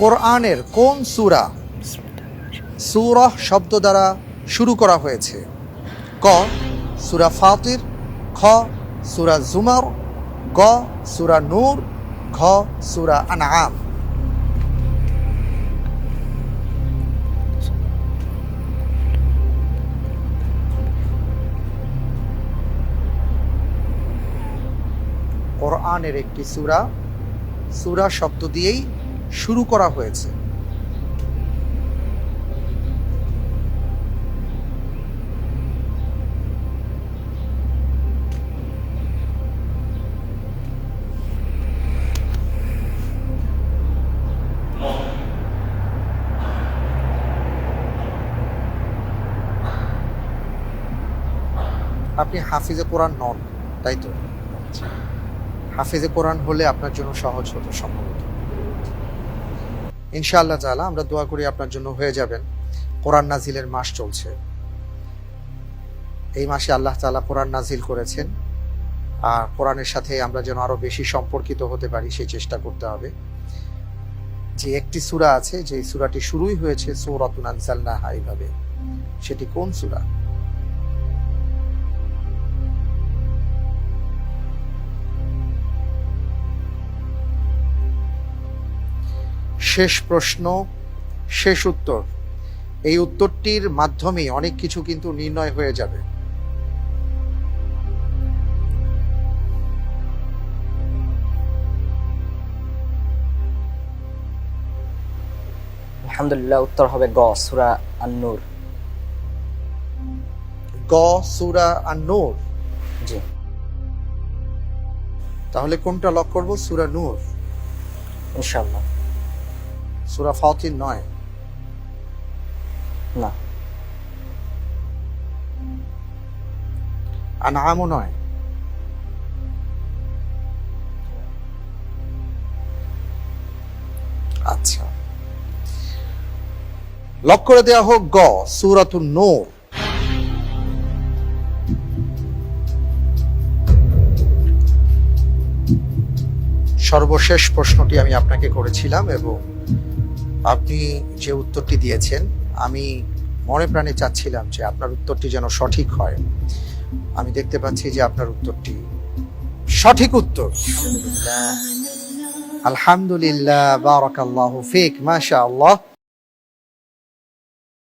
কোরআনের কোন সূরা? সূরা শব্দ দ্বারা শুরু করা হয়েছে। ক, সুরা ফাতির, খ, সূরা জুমার, গ, সূরা নূর, ঘ, সূরা আনআম। কোরআনের একটি সূরা, সুরা শব্দ দিয়েই শুরু করা হয়েছে। আপনি হাফিজে কোরআন নন, তাই তো? হাফিজে কোরআন হলে আপনার জন্য সহজ হতো সম্ভবত। ইনশাআল্লাহ তাআলা আমরা দোয়া করি আপনার জন্য হয়ে যাবেন। কোরআন নাজিলের মাস চলছে। এই মাসে আল্লাহ তালা কোরআন নাজিল করেছেন। আর কোরআনের সাথে আমরা যেন আরও বেশি সম্পর্কিত হতে পারি, সেই চেষ্টা করতে হবে। যে একটি সুরা আছে যে সূরাটি শুরুই হয়েছে, সূরাতুন আনজালনাহা এইভাবে। সেটি কোন সূরা? শেষ প্রশ্ন শেষ উত্তর। এই উত্তরটির মাধ্যমেই অনেক কিছু কিন্তু নির্ণয় হয়ে যাবে। আলহামদুলিল্লাহ উত্তর হবে গ সুরা আন্নুর। গ সুরা আর নূর জি। তাহলে কোনটা লক করব? সুরা নূর। ইনশাল্লাহ সুরা ফাতির নয়। না। আনআমও নয়। আচ্ছা। লক করে দেওয়া হোক গ সুরাতুন নূর। সর্বশেষ প্রশ্নটি আমি আপনাকে করেছিলাম এবং আপনি যে উত্তরটি দিয়েছেন আমি মনে প্রাণে চাচ্ছিলাম যে আপনার উত্তরটি যেন সঠিক হয়। আমি দেখতে পাচ্ছি যে আপনার উত্তরটি সঠিক উত্তর। আলহামদুলিল্লাহ। বারাকাল্লাহু ফিক মাশাআল্লাহ।